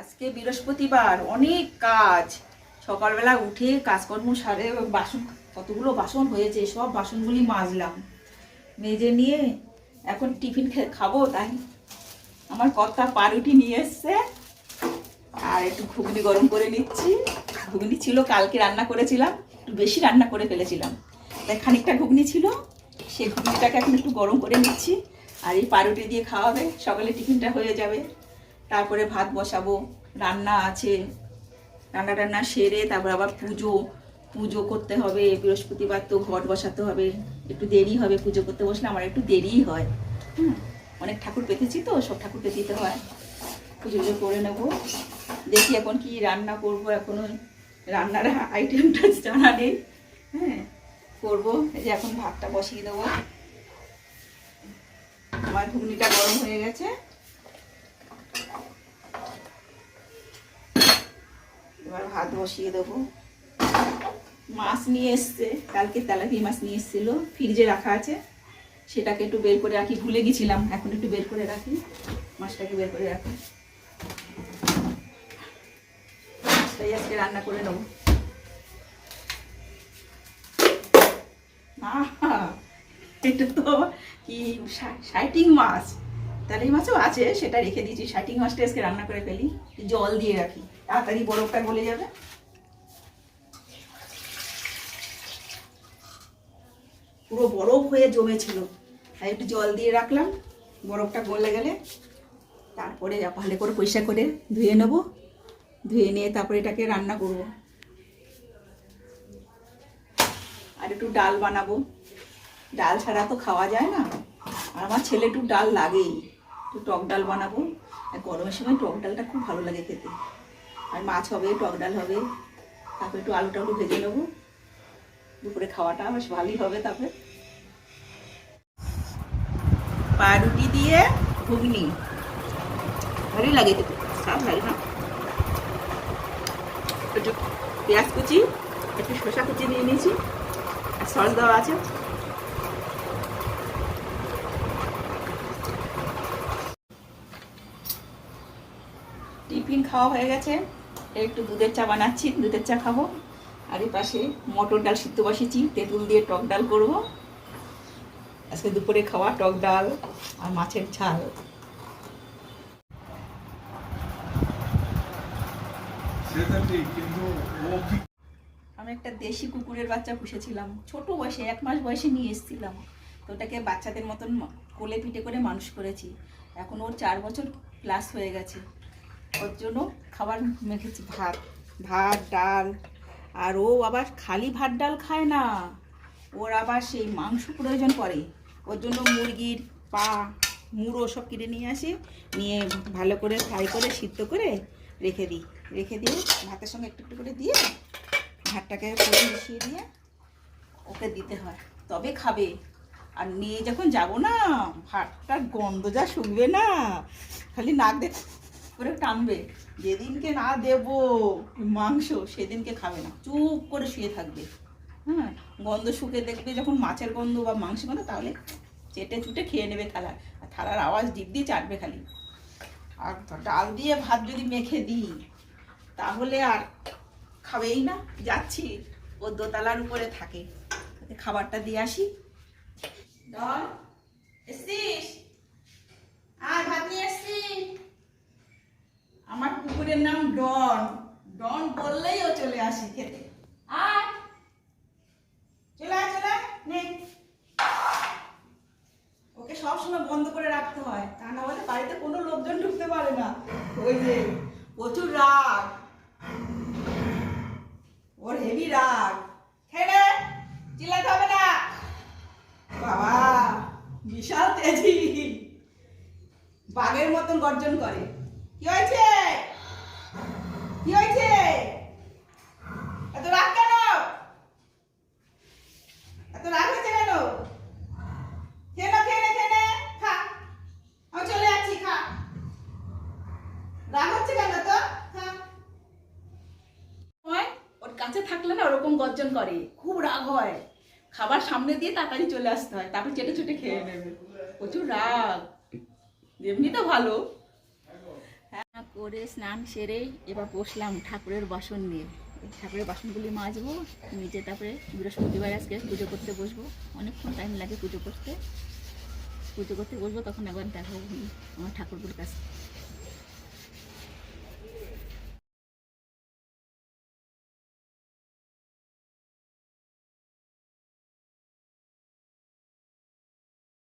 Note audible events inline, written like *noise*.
আজকে বৃহস্পতিবার, অনেক কাজ। সকালবেলা উঠে কাজকর্ম সারে, বাসন, কতগুলো বাসন হয়েছে, সব বাসনগুলি মাজলাম। মেজে নিয়ে এখন টিফিন খাব, তাই আমার কর্তা পাউরুটি নিয়ে এসছে। আর একটু ঘুগনি গরম করে নিচ্ছি। ঘুগনি ছিল, কালকে রান্না করেছিলাম, একটু বেশি রান্না করে ফেলেছিলাম। তাই খানিকটা ঘুগনি ছিল, সেই ঘুগনিটাকে এখন একটু গরম করে নিচ্ছি। আর এই পাউরুটি দিয়ে খাওয়াবে, সকালে টিফিনটা হয়ে যাবে। তারপরে ভাত বসাবো, রান্না আছে। রান্না টান্না সেরে তারপর আবার পুজো। পুজো করতে হবে, বৃহস্পতিবার তো ঘট বসাতে হবে। একটু দেরি হবে পুজো করতে বসলে, আমার একটু দেরিই হয়। হুম, অনেক ঠাকুর পেতেছি তো, সব ঠাকুর পেতে দিতে হয়। পুজো পুজো করে নেব। দেখি এখন কি রান্না করব, এখনও রান্নার আইটেমটা *laughs* জানা নেই। হ্যাঁ করব। এই যে এখন ভাতটা বসিয়ে দেবো। আমার ঘুগনিটা গরম হয়ে গেছে। এবার ভাত বসিয়ে দেবো। মাছ নিয়ে এসছে, কালকে তেলাপি মাছ নিয়ে এসেছিল, ফ্রিজে রাখা আছে। সেটাকে একটু বের করে রাখি, ভুলে গেছিলাম, এখন একটু বের করে রাখি, মাছটাকে বের করে রাখি। মাছটাই আজকে রান্না করে নেব। এটা তো কি সাইটিং মাছ। তাহলে এই মাছও আছে, সেটা রেখে দিয়েছি। সাইটিং মাছটা আজকে রান্না করে ফেলি। জল দিয়ে রাখি। তাড়াতাড়ি বরফটা গলে যাবে। পুরো বরফ হয়ে জমেছিল। তাই একটু জল দিয়ে রাখলাম। বরফটা গলে গেলে তারপরে ভালো করে পরিষ্কার করে ধুয়ে নেব। ধুয়ে নিয়ে তারপরে এটাকে রান্না করব। আর একটু ডাল বানাবো। ডাল ছাড়া তো খাওয়া যায় না। আর আমার ছেলে একটু ডাল লাগেই। একটু টক ডাল বানাবো। আর গরমের সময় টক ডালটা খুব ভালো লাগে খেতে। আর মাছ হবে, টক ডাল হবে। তারপরে একটু আলু টালু ভেজে নেব। দুপুরে খাওয়াটা বেশ ভালোই হবে তারপরে। পাউরুটি দিয়ে ঘুগনি। ভালোই লাগে খেতে। সব লাগে না। একটু পেঁয়াজ কুচি, একটু শসা কুচি নিয়ে নিয়েছি। আর সস দেওয়া আছে। টিফিন খাওয়া হয়ে গেছে। একটু দুধের চা বানাচ্ছি দুধের চা খাব। আর এই পাশে মটর ডাল সিদ্ধ বসেছি তেঁতুল দিয়ে টক ডাল করব। আজকে দুপুরে খাওয়া টক ডাল আর মাছের ঝাল। আমি একটা দেশি কুকুরের বাচ্চা পুষেছিলাম। ছোট বয়সে এক মাস বয়সে নিয়ে এসেছিলাম। তো ওটাকে বাচ্চাদের মতন কোলে পিঠে করে মানুষ করেছি। এখন ওর চার বছর প্লাস হয়ে গেছে। ওর জন্য খাবার মেখেছি, ভাত ভাত, ডাল। আর ও আবার খালি ভাত, ডাল খায় না। ওর আবার সেই মাংস প্রয়োজন পড়ে। ওর জন্য মুরগির পা, মুড়ো সব কিনে নিয়ে আসি, নিয়ে ভালো করে ফ্রাই করে, সিদ্ধ করে রেখে দিই। রেখে দিয়ে ভাতের সঙ্গে একটু একটু করে দিয়ে ভাতটাকে পুরো মিশিয়ে দিয়ে ওকে দিতে হয়। তবে খাবে। আর নিয়ে যখন যাব না, ভাতটার গন্ধ যা শুকবে না। খালি নাক দেখ করে টানবে। যেদিনকে না দেব মাংস, সেদিনকে খাবে না। চুপ করে শুয়ে থাকবে। হ্যাঁ গন্ধ শুকে দেখবে যখন মাছের গন্ধ বা মাংস গন্ধ, তাহলে চেটে চুটে খেয়ে নেবে থালা। আর থালার আওয়াজ ডিপ দিয়ে চাটবে খালি। আর ডাল দিয়ে ভাত যদি মেখে দিই, তাহলে আর খাবেই না। যাচ্ছি। ও দোতলার উপরে থাকে। খাবারটা দিয়ে আসি। ডন এসছিস আর ভাত নিয়ে এসছি আমার কুকুরের নাম ডন ডন বললেই ও চলে আসে খেতে আয়। চলে আয় ওকে সবসময় বন্ধ করে রাখতে হয়। কোনো লোকজন ঢুকতে পারে না। প্রচুর রাগ। ওর হেভি রাগ। খেলে চিল্লাতে হবে না। বাবা, বিশাল তেজি। বাঘের মতন গর্জন করে। কি হয়েছে কি হয়েছে এত রাগ কেন এত রাগ হয়েছে কেন খেয়ে না খেয়ে নে খেয়ে নে খা আমি চলে যাচ্ছি খা রাগ হচ্ছে কেন তো খা হয় কাছে থাকলে না ওরকম গর্জন করে, খুব রাগ হয়। খাবার সামনে দিয়ে তাড়াতাড়ি চলে আসতে হয়, তারপর চেটে চেটে খেয়ে নেবে। প্রচুর রাগ। এমনি তো ভালো। হ্যাঁ করে স্নান সেরে এবার বসলাম ঠাকুরের বাসন নিয়ে। ঠাকুরের বাসনগুলি মাজবো, নিজে তারপরে বৃহস্পতিবার আজকে পুজো করতে বসবো। অনেকক্ষণ টাইম লাগে পুজো করতে। পুজো করতে বসবো, তখন একবার দেখাবো আমার ঠাকুরগুলোর কাছে।